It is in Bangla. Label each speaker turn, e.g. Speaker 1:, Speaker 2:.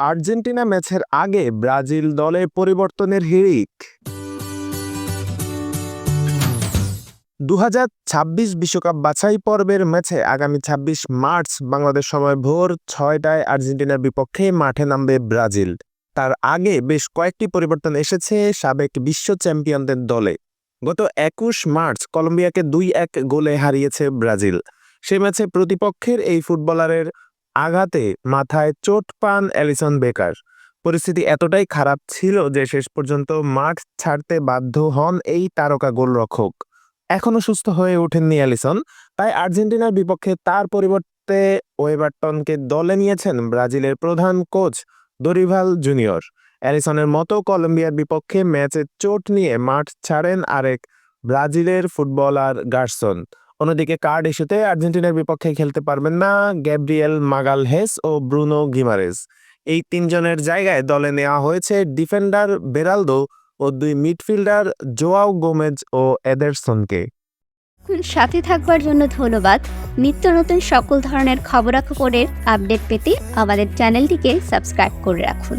Speaker 1: আর্জেন্টিনা ম্যাচের আগে ব্রাজিল দলে পরিবর্তনের হিড়িক। দু বিশ্বকাপ বাছাই পর্বের ম্যাচে আগামী ২৬ মার্চ বাংলাদেশ সময় ভোর ছয়টায় আর্জেন্টিনার বিপক্ষে মাঠে নামবে ব্রাজিল। তার আগে বেশ কয়েকটি পরিবর্তন এসেছে সাবেক বিশ্ব চ্যাম্পিয়নদের দলে। গত একুশ মার্চ কলম্বিয়াকে দুই এক গোলে হারিয়েছে ব্রাজিল। সে ম্যাচে প্রতিপক্ষের এই ফুটবলারের আঘাতে মাথায় চোট পান অ্যালিসন বেকার। পরিস্থিতি এতটাই খারাপ ছিল যে শেষ পর্যন্ত মাঠ ছাড়তে বাধ্য হন এই তারকা গোলরক্ষক। এখনও সুস্থ হয়ে ওঠেননি অ্যালিসন, তাই আর্জেন্টিনার বিপক্ষে তার পরিবর্তে ওয়েবারটনকে দলে নিয়েছেন ব্রাজিলের প্রধান কোচ দরিভাল জুনিয়র। অ্যালিসনের মতো কলম্বিয়ার বিপক্ষে ম্যাচে চোট নিয়ে মাঠ ছাড়েন আরেক ব্রাজিলের ফুটবলার গার্সন। অন্যদিকে কার্ড ইস্যুতে আর্জেন্টিনার বিপক্ষে খেলতে পারবেন না গ্যাব্রিয়েল মাগাল মাগালহেস ও ব্রুনো গিমারেজ। এই তিনজনের জায়গায় দলে নেওয়া হয়েছে ডিফেন্ডার বেরালদো ও দুই মিডফিল্ডার জোয়াও গোমেজ ও এদারসনকে।
Speaker 2: সাথে থাকবার জন্য ধন্যবাদ। নিত্য নতুন সকল ধরনের খবরাখবরের আপডেট পেতে আমাদের চ্যানেলটিকে সাবস্ক্রাইব করে রাখুন।